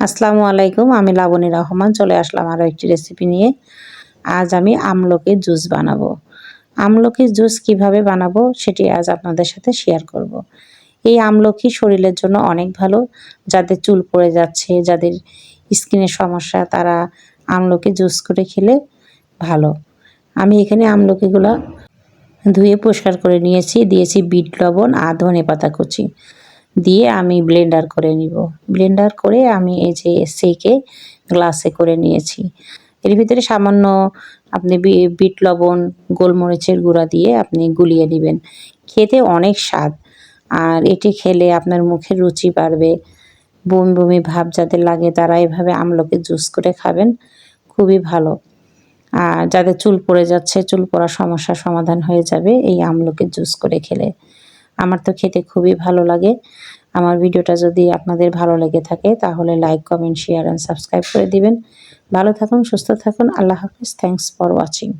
আসসালামু আলাইকুম, আমি লাবণী রহমান, চলে আসলাম আরও একটি রেসিপি নিয়ে। আজ আমি আমলকির জুস বানাবো। আমলকির জুস কীভাবে বানাবো সেটি আজ আপনাদের সাথে শেয়ার করব। এই আমলকি শরীরের জন্য অনেক ভালো। যাদের চুল পড়ে যাচ্ছে, যাদের স্কিনের সমস্যা, তারা আমলকি জুস করে খেলে ভালো। আমি এখানে আমলকিগুলো ধুয়ে পরিষ্কার করে নিয়েছি। দিয়েছি বিট লবণ আর ধনে পাতা কুচি। দিয়ে আমি ব্লেন্ডার করে নিব। ব্লেন্ডার করে আমি এই যে সেকে গ্লাসে করে নিয়েছি। এর ভিতরে সামান্য আপনি বিট লবণ, গোলমরিচের গুঁড়া দিয়ে আপনি গুলিয়ে নেবেন। খেতে অনেক স্বাদ। আর এটি খেলে আপনার মুখের রুচি বাড়বে। বমি বমি ভাব যাদের লাগে তারা এভাবে আমলকে জুস করে খাবেন। খুবই ভালো। আর যাদের চুল পড়ে যাচ্ছে, চুল পড়ার সমস্যার সমাধান হয়ে যাবে এই আমলকে জুস করে খেলে। আমার তো খেতে খুবই ভালো লাগে। আমার ভিডিওটা যদি আপনাদের ভালো লেগে থাকে, তাহলে like comment share and subscribe করে দিবেন। ভালো থাকুন, সুস্থ থাকুন। আল্লাহ হাফিজ। Thanks for watching